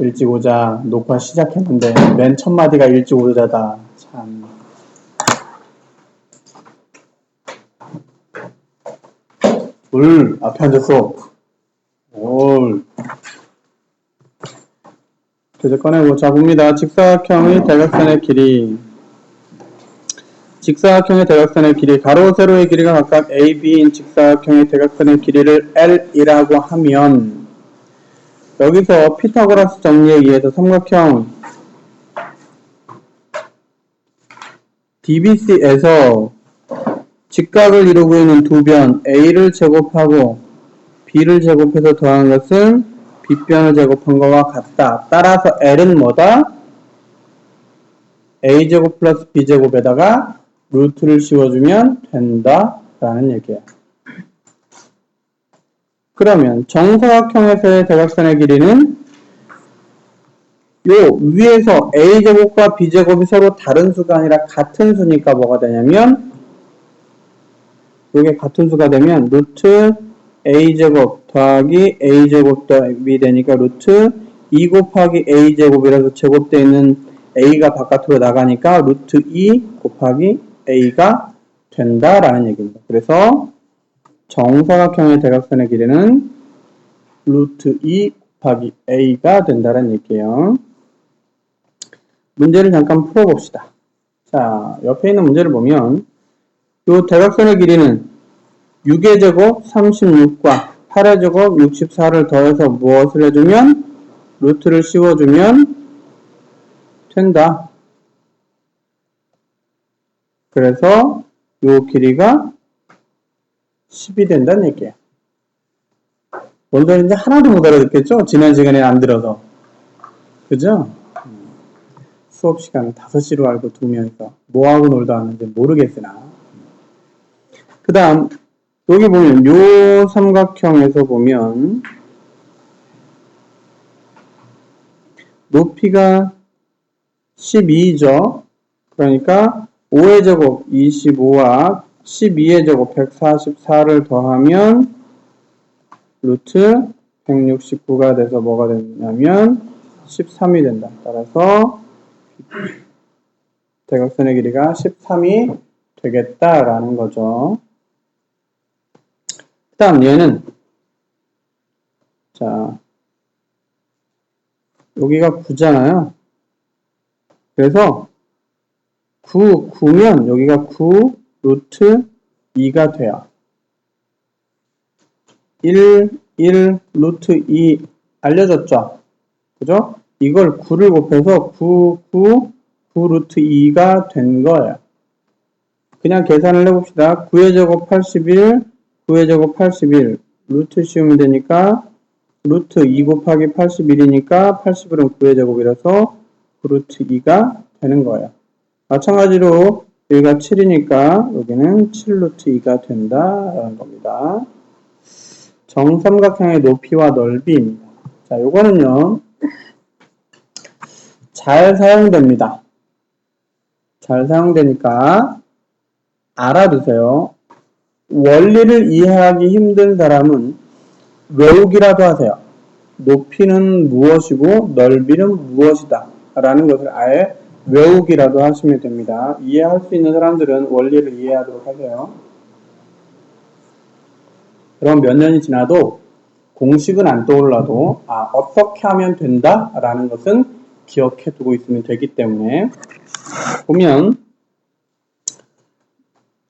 일찍 오자 녹화 시작했는데 맨 첫 마디가 일찍 오자다. 참. 물 앞에 앉았어. 올. 교재 꺼내고 자 봅니다. 직사각형의 대각선의 길이 직사각형의 대각선의 길이 가로 세로의 길이가 각각 A, B인 직사각형의 대각선의 길이를 L이라고 하면 여기서 피타고라스 정리에 의해서 삼각형 DBC에서 직각을 이루고 있는 두 변 A를 제곱하고 B를 제곱해서 더한 것은 B변을 제곱한 것과 같다. 따라서 L은 뭐다? A제곱 플러스 B제곱에다가 루트를 씌워주면 된다. 라는 얘기야. 그러면 정사각형에서의 대각선의 길이는 요 위에서 a제곱과 b제곱이 서로 다른 수가 아니라 같은 수니까 뭐가 되냐면 요게 같은 수가 되면 루트 a제곱 더하기 a제곱 더하기 되니까 루트 2 곱하기 a제곱이라서 제곱되어 있는 a가 바깥으로 나가니까 루트 2 곱하기 a가 된다라는 얘기입니다. 그래서 정사각형의 대각선의 길이는 루트 2 곱하기 a가 된다는 얘기예요. 문제를 잠깐 풀어봅시다. 자, 옆에 있는 문제를 보면 이 대각선의 길이는 6의 제곱 36과 8의 제곱 64를 더해서 무엇을 해주면 루트를 씌워주면 된다. 그래서 이 길이가 10이 된다는 얘기예요. 뭔 소리인지 하나도 못 알아듣겠죠? 지난 시간에 안 들어서. 그죠? 수업 시간은 5시로 알고 두면서 뭐하고 놀다 왔는지 모르겠으나. 그 다음, 여기 보면 요 삼각형에서 보면 높이가 12죠. 그러니까 5의 제곱 25와 12의 제곱 144를 더하면 루트 169가 돼서 뭐가 되냐면 13이 된다. 따라서 대각선의 길이가 13이 되겠다라는 거죠. 그 다음 얘는 자 여기가 9잖아요. 그래서 9, 9면 여기가 9 루트 2가 돼요. 1, 1 루트 2 알려졌죠? 그죠? 이걸 9를 곱해서 9, 9, 9 루트 2가 된 거예요. 그냥 계산을 해봅시다. 9의 제곱 81, 9의 제곱 81, 루트 씌우면 되니까 루트 2 곱하기 81이니까 81은 9의 제곱이라서 9 루트 2가 되는 거예요. 마찬가지로 여기가 7이니까 여기는 7 루트 2가 된다라는 겁니다. 정삼각형의 높이와 넓이입니다. 자, 요거는요. 잘 사용됩니다. 잘 사용되니까 알아두세요. 원리를 이해하기 힘든 사람은 외우기라도 하세요. 높이는 무엇이고 넓이는 무엇이다. 라는 것을 아예 외우기라도 하시면 됩니다. 이해할 수 있는 사람들은 원리를 이해하도록 하세요. 그럼 몇 년이 지나도 공식은 안 떠올라도 아 어떻게 하면 된다 라는 것은 기억해 두고 있으면 되기 때문에 보면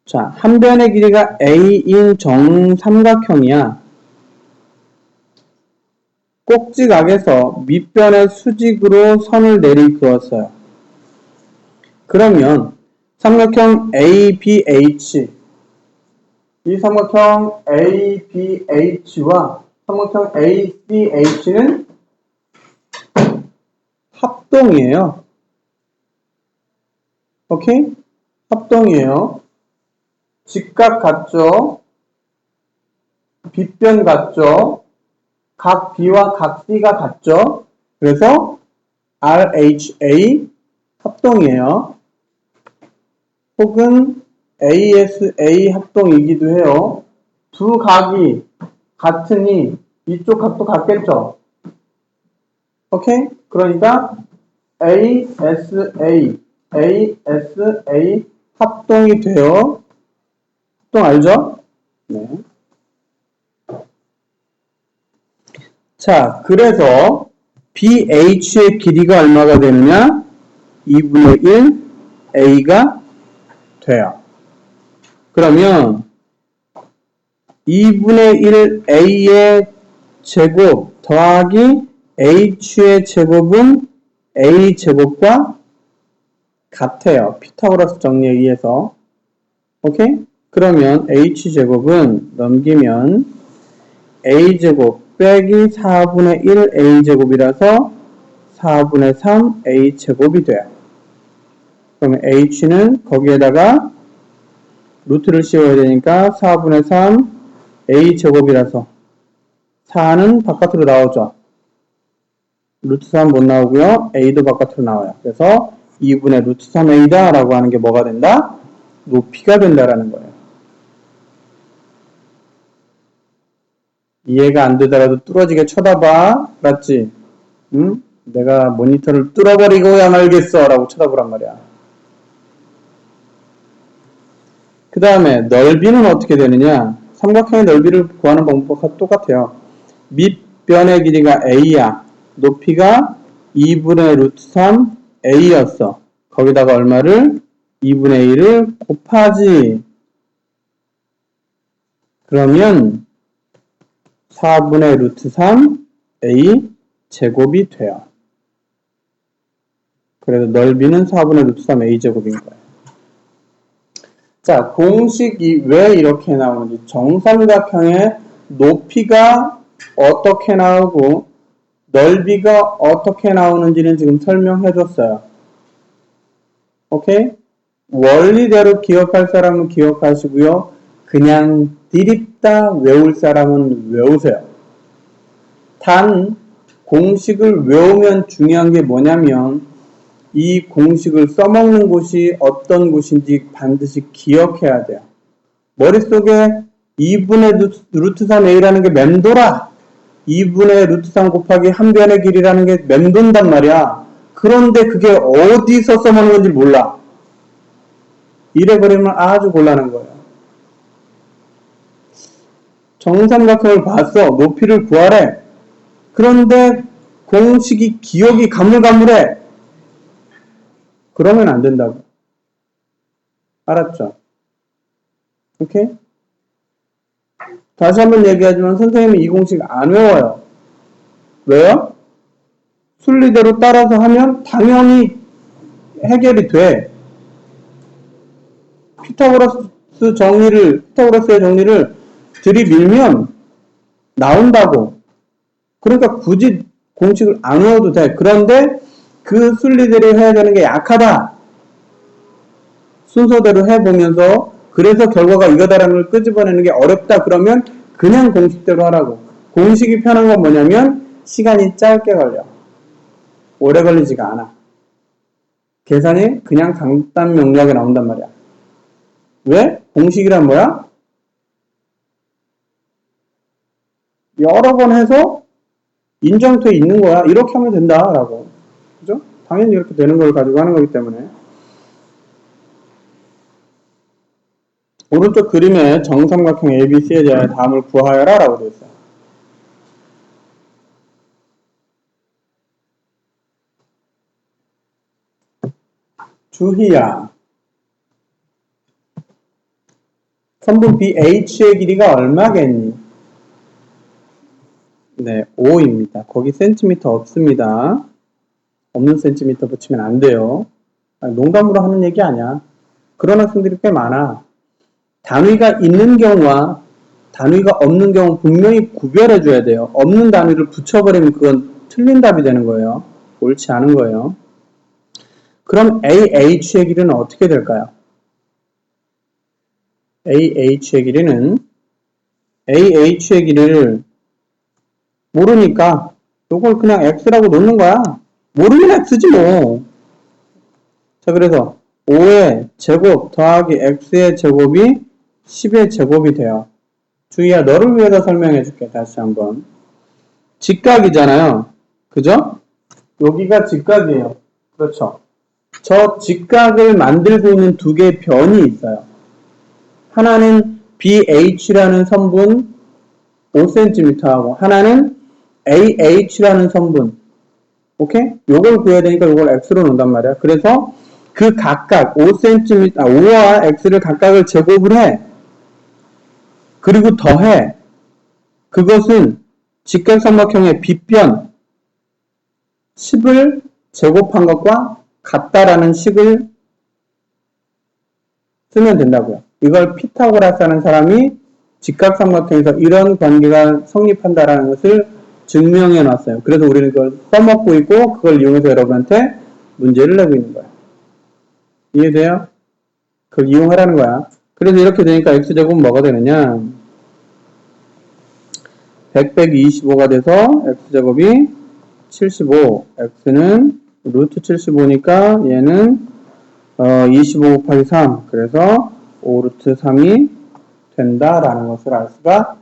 자, 한 변의 길이가 a인 정삼각형이야. 꼭지각에서 밑변의 수직으로 선을 내리 그었어요. 그러면 삼각형 ABH 이 삼각형 ABH와 삼각형 ACH는 합동이에요. 오케이? 합동이에요. 직각 같죠? 빗변 같죠? 각 B와 각 C가 같죠? 그래서 RHA 합동이에요. 혹은 ASA 합동이기도 해요. 두 각이 같으니 이쪽 각도 같겠죠? 오케이? 그러니까 ASA, ASA 합동이 돼요. 합동 알죠? 네. 자, 그래서 BH의 길이가 얼마가 되느냐? 2분의 1 A가 돼요. 그러면 2분의 1 A의 제곱 더하기 H의 제곱은 A 제곱과 같아요. 피타고라스 정리에 의해서. 오케이? 그러면 H 제곱은 넘기면 A 제곱 빼기 4분의 1 A 제곱이라서 4분의 3 A 제곱이 돼요. 그러면 H는 거기에다가 루트를 씌워야 되니까 4분의 3 A 제곱이라서 4는 바깥으로 나오죠. 루트 3 못 나오고요. A도 바깥으로 나와요. 그래서 2분의 루트 3A다 라고 하는 게 뭐가 된다? 높이가 된다라는 거예요. 이해가 안 되더라도 뚫어지게 쳐다봐. 맞지? 응? 내가 모니터를 뚫어버리고야 말겠어. 라고 쳐다보란 말이야. 그 다음에 넓이는 어떻게 되느냐? 삼각형의 넓이를 구하는 방법과 똑같아요. 밑변의 길이가 a야. 높이가 2분의 루트 3 a였어. 거기다가 얼마를? 2분의 1을 곱하지. 그러면 4분의 루트 3 a 제곱이 돼요. 그래서 넓이는 4분의 루트 3 a 제곱인 거예요. 자, 공식이 왜 이렇게 나오는지 정삼각형의 높이가 어떻게 나오고 넓이가 어떻게 나오는지는 지금 설명해 줬어요. 오케이? 원리대로 기억할 사람은 기억하시고요. 그냥 디립다 외울 사람은 외우세요. 단 공식을 외우면 중요한 게 뭐냐면 이 공식을 써먹는 곳이 어떤 곳인지 반드시 기억해야 돼요. 머릿속에 2분의 루트 3a라는 게 맴돌아. 2분의 루트 3 곱하기 한 변의 길이라는 게 맴돈단 말이야. 그런데 그게 어디서 써먹는 건지 몰라. 이래버리면 아주 곤란한 거예요. 정삼각형을 봤어. 높이를 구하래. 그런데 공식이 기억이 가물가물해. 그러면 안 된다고. 알았죠? 오케이? 다시 한번 얘기하지만 선생님은 이 공식 안 외워요. 왜요? 순리대로 따라서 하면 당연히 해결이 돼. 피타고라스 정리를, 피타고라스의 정리를 들이밀면 나온다고. 그러니까 굳이 공식을 안 외워도 돼. 그런데 그 순리대로 해야 되는 게 약하다. 순서대로 해보면서 그래서 결과가 이거다라는 걸 끄집어내는 게 어렵다. 그러면 그냥 공식대로 하라고. 공식이 편한 건 뭐냐면 시간이 짧게 걸려. 오래 걸리지가 않아. 계산이 그냥 간단 명료하게 나온단 말이야. 왜? 공식이란 뭐야? 여러 번 해서 인정돼 있는 거야. 이렇게 하면 된다라고. 당연히 이렇게 되는 걸 가지고 하는 거기 때문에. 오른쪽 그림에 정삼각형 ABC에 대한 답을 구하여라 라고 되어 있어요. 주희야. 선분 BH의 길이가 얼마겠니? 네, 5입니다. 거기 센티미터 없습니다. 없는 센티미터 붙이면 안 돼요. 농담으로 하는 얘기 아니야. 그런 학생들이 꽤 많아. 단위가 있는 경우와 단위가 없는 경우 분명히 구별해 줘야 돼요. 없는 단위를 붙여버리면 그건 틀린 답이 되는 거예요. 옳지 않은 거예요. 그럼 AH의 길이는 어떻게 될까요? AH의 길이는 AH의 길이를 모르니까 이걸 그냥 X라고 놓는 거야. 모르면 X지 뭐. 자, 그래서 5의 제곱 더하기 X의 제곱이 10의 제곱이 돼요. 주희야, 너를 위해서 설명해 줄게. 다시 한번. 직각이잖아요. 그죠? 여기가 직각이에요. 그렇죠. 저 직각을 만들고 있는 두 개의 변이 있어요. 하나는 BH라는 선분 5cm하고 하나는 AH라는 선분 오케이? 요걸 구해야 되니까 요걸 x로 놓는단 말이야. 그래서 그 각각 5cm, 아, 5와 x를 각각을 제곱을 해. 그리고 더해. 그것은 직각삼각형의 빗변 10을 제곱한 것과 같다라는 식을 쓰면 된다고요. 이걸 피타고라스 하는 사람이 직각삼각형에서 이런 관계가 성립한다라는 것을 증명해 놨어요. 그래서 우리는 그걸 써먹고 있고 그걸 이용해서 여러분한테 문제를 내고 있는 거야. 이해돼요? 그걸 이용하라는 거야. 그래서 이렇게 되니까 x제곱은 뭐가 되느냐? 100 빼기 25가 돼서 x제곱이 75, x는 루트 75니까 얘는 어, 25 곱하기 3, 그래서 5루트 3이 된다라는 것을 알 수가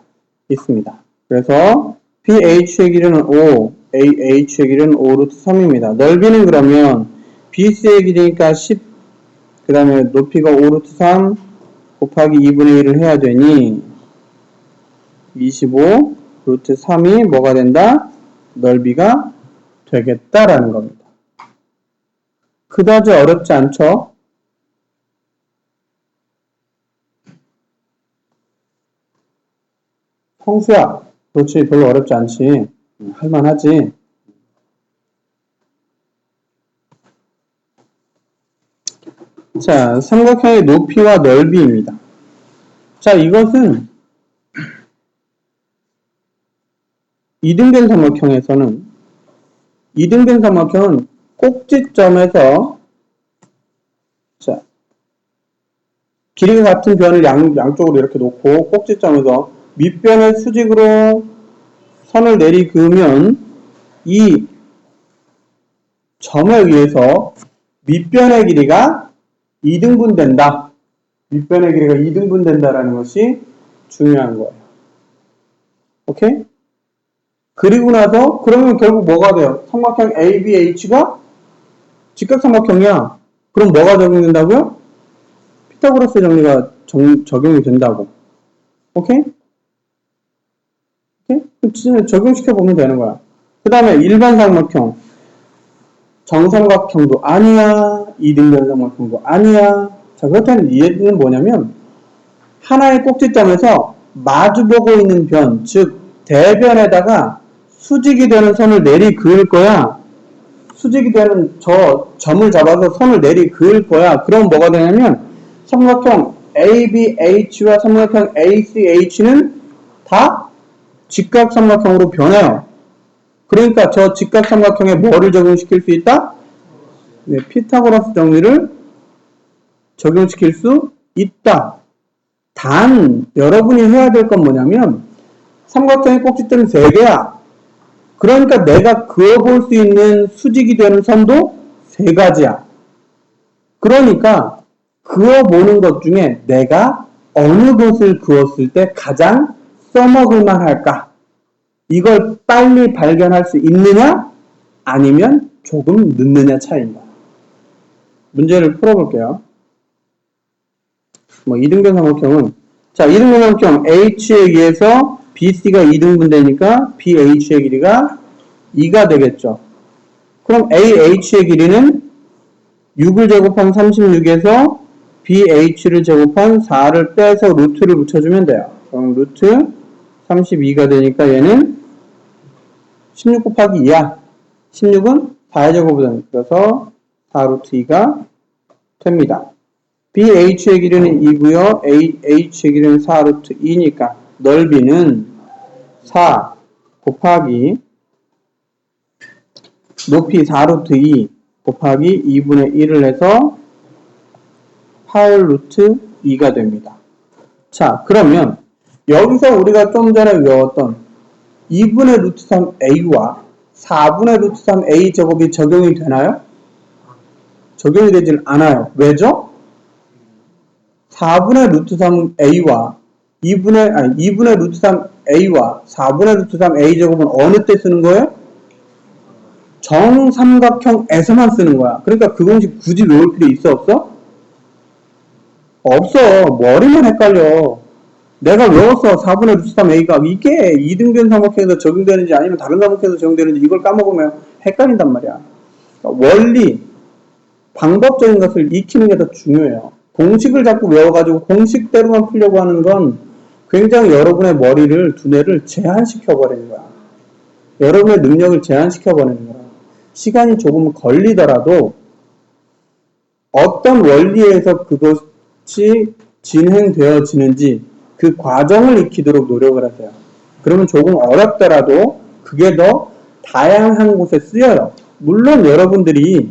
있습니다. 그래서 PH의 길이는 5, AH의 길이는 5루트 3입니다. 넓이는 그러면 BC의 길이니까 10, 그 다음에 높이가 5루트 3 곱하기 2분의 1을 해야 되니 25 루트 3이 뭐가 된다? 넓이가 되겠다라는 겁니다. 그다지 어렵지 않죠? 성수야, 그렇지 별로 어렵지 않지. 음, 할만하지. 자, 삼각형의 높이와 넓이입니다. 자, 이것은 이등변 삼각형에서는 이등변 삼각형은 꼭지점에서 자 길이가 같은 변을 양, 양쪽으로 이렇게 놓고 꼭지점에서 밑변을 수직으로 선을 내리 그으면 이 점에 의해서 밑변의 길이가 2등분 된다. 밑변의 길이가 2등분 된다라는 것이 중요한 거예요. 오케이? 그리고 나서 그러면 결국 뭐가 돼요? 삼각형 ABH가 직각삼각형이야. 그럼 뭐가 적용된다고요? 피타고라스 정리가 정- 적용이 된다고. 오케이? 그럼 진짜 적용시켜 보면 되는 거야. 그 다음에 일반 삼각형. 정삼각형도 아니야. 이등변 삼각형도 아니야. 자, 그렇다면 이해는 뭐냐면 하나의 꼭지점에서 마주보고 있는 변, 즉 대변에다가 수직이 되는 선을 내리 그을 거야. 수직이 되는 저 점을 잡아서 선을 내리 그을 거야. 그럼 뭐가 되냐면 삼각형 ABH와 삼각형 ACH는 다 직각삼각형으로 변해요. 그러니까 저 직각삼각형에 뭐를 적용시킬 수 있다? 네, 피타고라스 정리를 적용시킬 수 있다. 단 여러분이 해야 될 건 뭐냐면 삼각형의 꼭지점이 3개야. 그러니까 내가 그어볼 수 있는 수직이 되는 선도 세 가지야. 그러니까 그어보는 것 중에 내가 어느 것을 그었을 때 가장 써먹을 만 할까? 이걸 빨리 발견할 수 있느냐? 아니면 조금 늦느냐 차이입니다. 문제를 풀어볼게요. 뭐 2등변 삼각형은 자 2등변 삼각형 H에 의해서 BC가 2등분 되니까 BH의 길이가 2가 되겠죠. 그럼 AH의 길이는 6을 제곱한 36에서 BH를 제곱한 4를 빼서 루트를 붙여주면 돼요. 그럼 루트 32가 되니까 얘는 16 곱하기 2야. 16은 4의 제곱은 그래서 4 루트 2가 됩니다. BH의 길이는 2고요. H의 길이는 4 루트 2니까 넓이는 4 곱하기 높이 4 루트 2 곱하기 2분의 1을 해서 8 루트 2가 됩니다. 자, 그러면 여기서 우리가 좀 전에 외웠던 2분의 루트 3a와 4분의 루트 3a 제곱이 적용이 되나요? 적용이 되질 않아요. 왜죠? 4분의 루트 3a와 2분의, 아니, 2분의 루트 3a와 4분의 루트 3a 제곱은 어느 때 쓰는 거예요? 정삼각형에서만 쓰는 거야. 그러니까 그 공식 굳이 외울 필요 있어 없어? 없어. 머리만 헷갈려. 내가 외웠어. 4분의 루트 3a가 이게 이등변 삼각형에서 적용되는지 아니면 다른 삼각형에서 적용되는지 이걸 까먹으면 헷갈린단 말이야. 그러니까 원리, 방법적인 것을 익히는 게 더 중요해요. 공식을 자꾸 외워가지고 공식대로만 풀려고 하는 건 굉장히 여러분의 머리를, 두뇌를 제한시켜 버리는 거야. 여러분의 능력을 제한시켜 버리는 거야. 시간이 조금 걸리더라도 어떤 원리에서 그것이 진행되어지는지 그 과정을 익히도록 노력을 하세요. 그러면 조금 어렵더라도 그게 더 다양한 곳에 쓰여요. 물론 여러분들이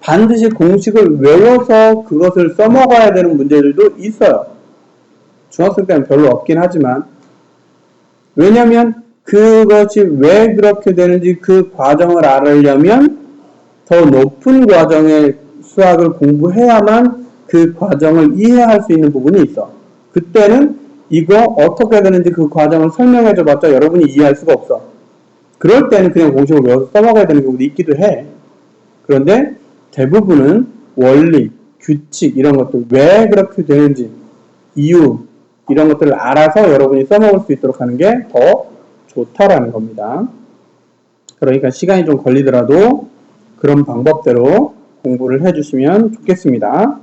반드시 공식을 외워서 그것을 써먹어야 되는 문제들도 있어요. 중학생 때는 별로 없긴 하지만 왜냐하면 그것이 왜 그렇게 되는지 그 과정을 알으려면 더 높은 과정의 수학을 공부해야만 그 과정을 이해할 수 있는 부분이 있어. 그때는 이거 어떻게 되는지 그 과정을 설명해 줘 봤자 여러분이 이해할 수가 없어. 그럴 때는 그냥 공식을 외워서 써먹어야 되는 경우도 있기도 해. 그런데 대부분은 원리, 규칙 이런 것들 왜 그렇게 되는지 이유 이런 것들을 알아서 여러분이 써먹을 수 있도록 하는 게 더 좋다라는 겁니다. 그러니까 시간이 좀 걸리더라도 그런 방법대로 공부를 해주시면 좋겠습니다.